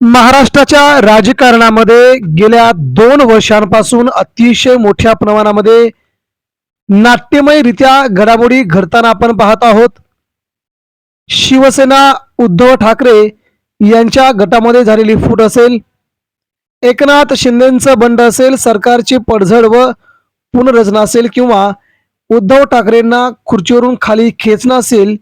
महाराष्ट्राच्या राजकारणामध्ये गेल्या दोन वर्षांपासून अतिशय मोठ्या प्रमाणामध्ये नाट्यमयरित्या घडामोडी घडताना आपण पाहत आहोत. शिवसेना उद्धव ठाकरे यांच्या गटामध्ये झालेली फूट असेल एकनाथ शिंदेचं बंड असेल सरकारची पडझड व पुनर्रचना असेल किंवा उद्धव ठाकरेंना खुर्चीवरून खाली खेचणं असेल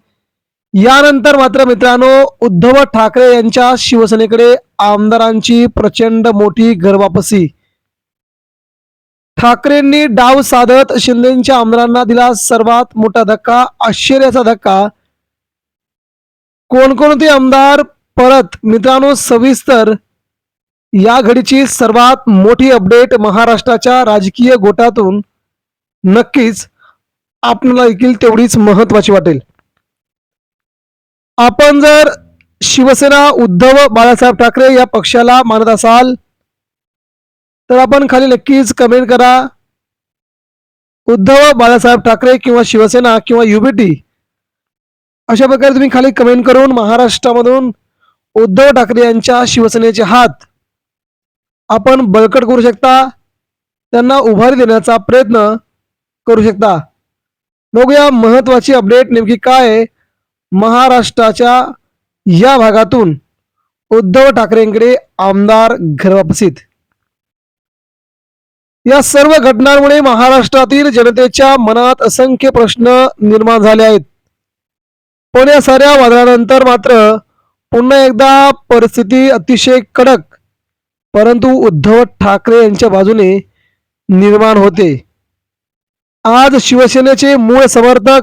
यानंतर मात्र मित्रांनो उद्धव ठाकरे यांच्या शिवसेनेकडे आमदारांची प्रचंड मोठी घरवापसी. ठाकरेंनी डाव साधत शिंदेच्या आमदारांना दिला सर्वात मोठा धक्का आश्चर्याचा धक्का. कोणकोणते आमदार परत मित्रांनो सविस्तर या घडीची सर्वात मोठी अपडेट महाराष्ट्राच्या राजकीय गोटातून नक्कीच आपल्याला देखील तेवढीच महत्वाची वाटेल. आपण जर शिवसेना उद्धव बाळासाहेब ठाकरे या पक्षाला मानत असाल तर आपण खाली नक्कीच कमेंट करा. उद्धव बाळासाहेब ठाकरे किंवा शिवसेना किंवा युबीटी अशा प्रकारे तुम्ही खाली कमेंट करून महाराष्ट्रामधून उद्धव ठाकरे यांच्या शिवसेनेचे हात आपण बळकट करू शकता. त्यांना उभारी देण्याचा प्रयत्न करू शकता. बघूया महत्वाची अपडेट नेमकी काय आहे. महाराष्ट्राच्या या भागातून उद्धव ठाकरेंकडे आमदार घरवापसीत. या सर्व घटनांमुळे महाराष्ट्रातील जनतेच्या मनात असंख्य प्रश्न निर्माण झाले आहेत. पण या साऱ्या वादळानंतर मात्र पुन्हा एकदा परिस्थिती अतिशय कडक परंतु उद्धव ठाकरे यांच्या बाजूने निर्माण होते. आज शिवसेनेचे मूळ समर्थक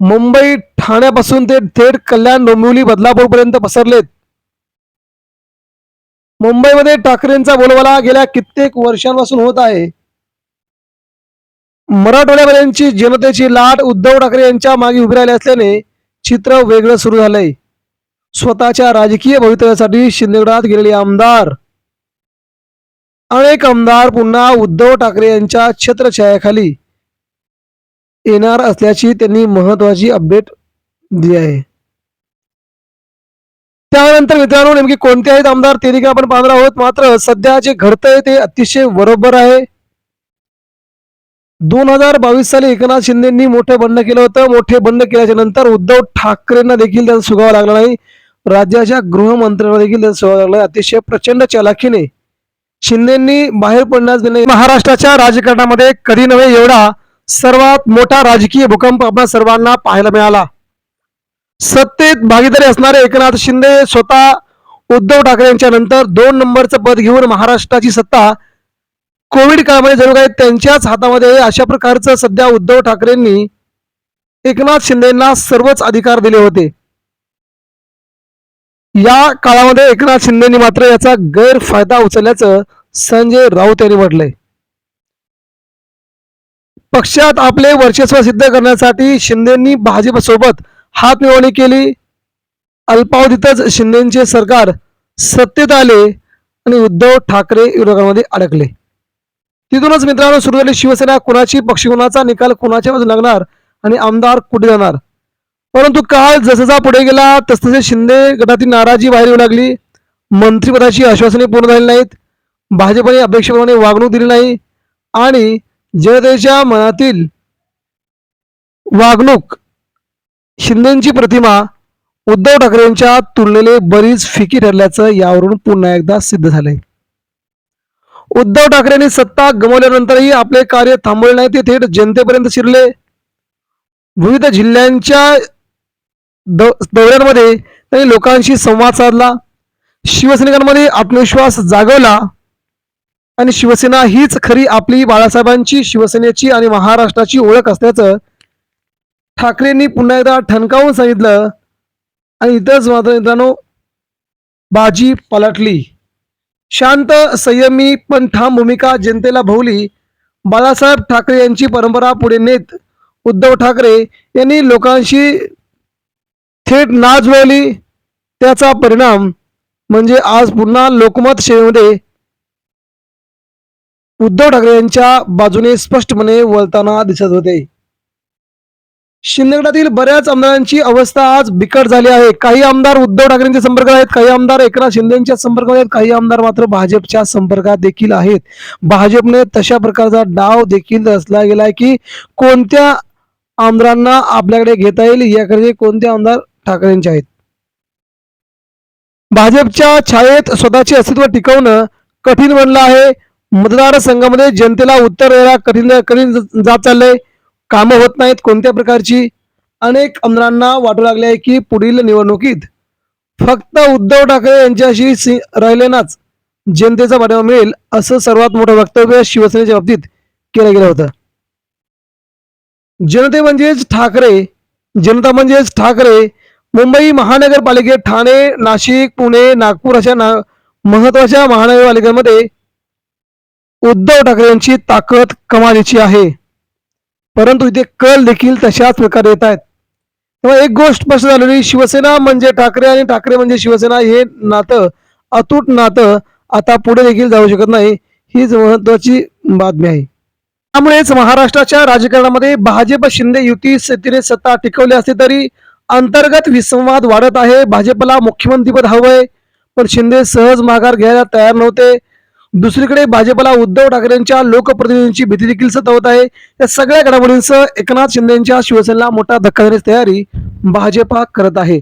मुंबई ठाण्यापासून ते थेट कल्याण डोंबिवली बदलापूर पर्यंत पसरलेत. मुंबईमध्ये ठाकरेंचा बोलबाला गेल्या कित्येक वर्षांपासून होत आहे. मराठवाड्यापर्यंतची जनतेची लाट उद्धव ठाकरे यांच्या मागे उभी राहिली असल्याने चित्र वेगळं सुरू झालंय. स्वतःच्या राजकीय भवितव्यासाठी शिंदेगडात गेलेले आमदार. अनेक आमदार पुन्हा उद्धव ठाकरे यांच्या छत्रछायाखाली येणार असल्याची त्यांनी महत्वाची अपडेट दिली आहे. त्यानंतर मित्रांनो नेमके कोणते आहेत आमदार? ते देखील आपण पाहणार आहोत. मात्र सध्या जे घडतंय ते अतिशय बरोबर आहे. दोन हजार बावीस साली एकनाथ शिंदेनी मोठे बंड केलं होतं. मोठे बंड केल्याच्यानंतर उद्धव ठाकरेंना देखील त्यांना सुगावा लागला नाही. राज्याच्या गृहमंत्र्यांना देखील त्यांना सुगावा लागला अतिशय प्रचंड चालाखीने शिंदेंनी बाहेर पडण्यास महाराष्ट्राच्या राजकारणामध्ये कधी नव्हे एवढा सर्वात मोठा राजकीय भूकंप आपल्या सर्वांना पाहायला मिळाला. सत्तेत भागीदारी असणारे एकनाथ शिंदे स्वतः उद्धव ठाकरे यांच्या नंतर दोन नंबरचं पद घेऊन महाराष्ट्राची सत्ता कोविड काळामध्ये जणू काही त्यांच्याच हातामध्ये अशा प्रकारचं सध्या उद्धव ठाकरेंनी एकनाथ शिंदेना सर्वच अधिकार दिले होते. या काळामध्ये एकनाथ शिंदेनी मात्र याचा गैरफायदा उचलल्याचं संजय राऊत यांनी म्हटलंय. पक्षात आपले वर्चस्व सिद्ध करण्यासाठी शिंदेंनी भाजपसोबत हात मिळवणी केली. अल्पावधीतच शिंदेचे सरकार सत्तेत आले आणि उद्धव ठाकरे विरोधामध्ये अडकले. तिथूनच मित्रांनो सुरू झाली शिवसेना. कुणाची पक्ष कुणाचा निकाल कुणाच्या बाजूने लागणार आणि आमदार कुठे जाणार? परंतु काळ जसजसा पुढे गेला तसतसे शिंदे गटातील नाराजी बाहेर येऊ लागली. मंत्रिपदाची आश्वासने पूर्ण झाली नाहीत. भाजपने अपेक्षेप्रमाणे वागणूक दिली नाही. आणि जनतेच्या मनातील वागणूक शिंदेची प्रतिमा उद्धव ठाकरेंच्या तुलनेने बरीच फिकी ठरल्याचं यावरून पुन्हा एकदा सिद्ध झालंय. उद्धव ठाकरेंनी सत्ता गमावल्यानंतरही आपले कार्य थांबवले नाही ते थेट जनतेपर्यंत शिरले. विविध जिल्ह्यांच्या दौ- दौऱ्यांमध्ये त्यांनी लोकांशी संवाद साधला. शिवसैनिकांमध्ये आत्मविश्वास जागवला. आणि शिवसेना हीच खरी आपली बाळासाहेबांची शिवसेनेची आणि महाराष्ट्राची ओळख असल्याचं ठाकरेंनी पुन्हा एकदा ठणकावून सांगितलं आणि इथंच मात्र मित्रांनो बाजी पलटली. शांत संयमी पण ठाम भूमिका जनतेला भोवली. बाळासाहेब ठाकरे यांची परंपरा पुढे नेत उद्धव ठाकरे यांनी लोकांशी थेट नाच मिळवली. त्याचा परिणाम म्हणजे आज पुन्हा लोकमत सेवेमध्ये उद्धव ठाकरे यांच्या बाजूने स्पष्टपणे वळताना दिसत होते. शिंदेगडातील बऱ्याच आमदारांची अवस्था आज बिकट झाली आहे. काही आमदार उद्धव ठाकरेंच्या संपर्कात आहेत काही आमदार एकनाथ शिंदेच्या संपर्कात आहेत काही आमदार मात्र भाजपच्या संपर्कात देखील आहेत. भाजपने तशा प्रकारचा डाव देखील रचला गेलाय की कोणत्या आमदारांना आपल्याकडे घेता येईल याकडे कोणते आमदार ठाकरेंचे आहेत? भाजपच्या छायेत स्वतःचे अस्तित्व टिकवणं कठीण बनलं आहे. मतदारसंघामध्ये जनतेला उत्तर द्यायला कठीण कठीण जात चाललंय. कामं होत नाहीत कोणत्या प्रकारची? अनेक आमदारांना वाटू लागले आहे की पुढील निवडणुकीत फक्त उद्धव ठाकरे यांच्याशी राहिलेनाच जनतेचा पाठिंबा मिळेल असं सर्वात मोठं वक्तव्य शिवसेनेच्या बाबतीत केलं गेलं होतं. जनते म्हणजेच ठाकरे जनता म्हणजेच ठाकरे मुंबई महानगरपालिकेत ठाणे नाशिक पुणे नागपूर अशा ना महत्त्वाच्या महानगरपालिकांमध्ये उद्धव ठाकरे यांची ताकद कमालीची आहे. परंतु इथे कल देखील तशाच प्रकारे येत आहेत. तेव्हा एक गोष्ट स्पष्ट झालेली शिवसेना म्हणजे ठाकरे आणि ठाकरे म्हणजे शिवसेना हे नातं अतूट नातं आता पुढे देखील जाऊ शकत नाही हीच महत्वाची बातमी आहे. त्यामुळेच महाराष्ट्राच्या राजकारणामध्ये भाजप शिंदे युती स्थितीने सत्ता टिकवली असली तरी अंतर्गत विसंवाद वाढत आहे. भाजपला मुख्यमंत्रीपद हवंय पण शिंदे सहज माघार घ्यायला तयार नव्हते. दुसरीकडे भाजपला उद्धव ठाकरेंच्या लोकप्रतिनिधींची भीती देखील सतवत आहे. या सगळ्या घडामोडींसह एकनाथ शिंदेच्या शिवसेनेला मोठा धक्का देण्याची तयारी भाजपा करत आहे.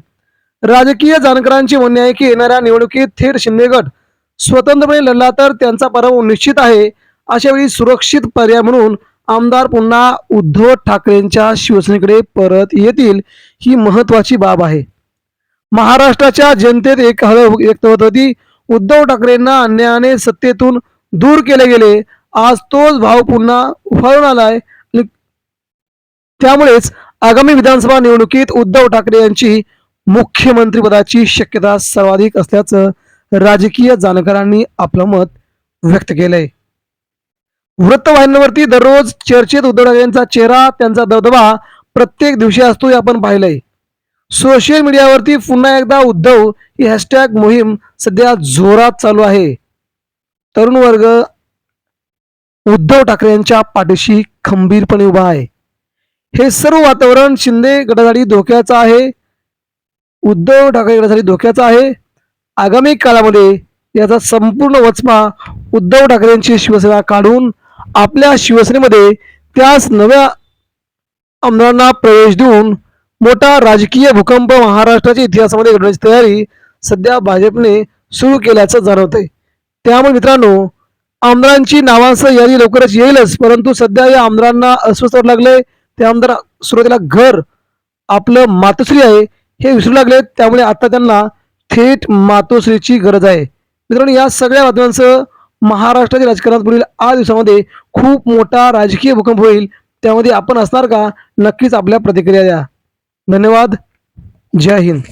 राजकीय जाणकारांचे म्हणणे आहे की येणाऱ्या निवडणुकीत थेट शिंदे गट स्वतंत्रपणे लढला तर त्यांचा पराभव निश्चित आहे अशा वेळी सुरक्षित पर्याय म्हणून आमदार पुन्हा उद्धव ठाकरेंच्या शिवसेनेकडे परत येतील ही महत्वाची बाब आहे. महाराष्ट्राच्या जनतेत एक हळ व्यक्त होत होती. उद्धव ठाकरेंना अन्यायाने सत्तेतून दूर केले गेले. आज तोच भाव पुन्हा उफाळून आलाय. त्यामुळेच आगामी विधानसभा निवडणुकीत उद्धव ठाकरे यांची मुख्यमंत्रीपदाची शक्यता सर्वाधिक असल्याचं राजकीय जाणकारांनी आपलं मत व्यक्त केलंय. वृत्तवाहिन्यांवरती दररोज चर्चेत उद्धव ठाकरे यांचा चेहरा त्यांचा दबदबा प्रत्येक दिवशी असतो हे आपण पाहिलंय. सोशल मीडियावरती पुन्हा एकदा उद्धव ही हॅशटॅग मोहीम सध्या जोरात चालू आहे. तरुण वर्ग उद्धव ठाकरे यांच्या पाठीशी खंबीरपणे उभा आहे. हे सर्व वातावरण शिंदे गटासाठी धोक्याचं आहे. उद्धव ठाकरे गटासाठी धोक्याचं आहे. आगामी काळामध्ये याचा संपूर्ण वचमा उद्धव ठाकरेंची शिवसेना काढून आपल्या शिवसेनेमध्ये त्याच नव्या आमदारांना प्रवेश देऊन मोठा राजकीय भूकंप महाराष्ट्राच्या इतिहासामध्ये घडण्याची तयारी सध्या भाजपने सुरू केल्याचं जाणवतंय. त्यामुळे मित्रांनो आमदारांची नावांसह यादी लवकरच येईलच परंतु सध्या या आमदारांना अस्वस्थ वाटू लागले ते आमदार सुरुवातीला घर आपलं मातोश्री आहे हे विसरू लागले त्यामुळे आता त्यांना थेट मातोश्रीची गरज आहे. मित्रांनो या सगळ्या बातम्यांसह महाराष्ट्राच्या राजकारणात पुढील आठ दिवसामध्ये खूप मोठा राजकीय भूकंप होईल. त्यामध्ये आपण असणार का? नक्कीच आपल्या प्रतिक्रिया द्या. धन्यवाद. जय हिंद.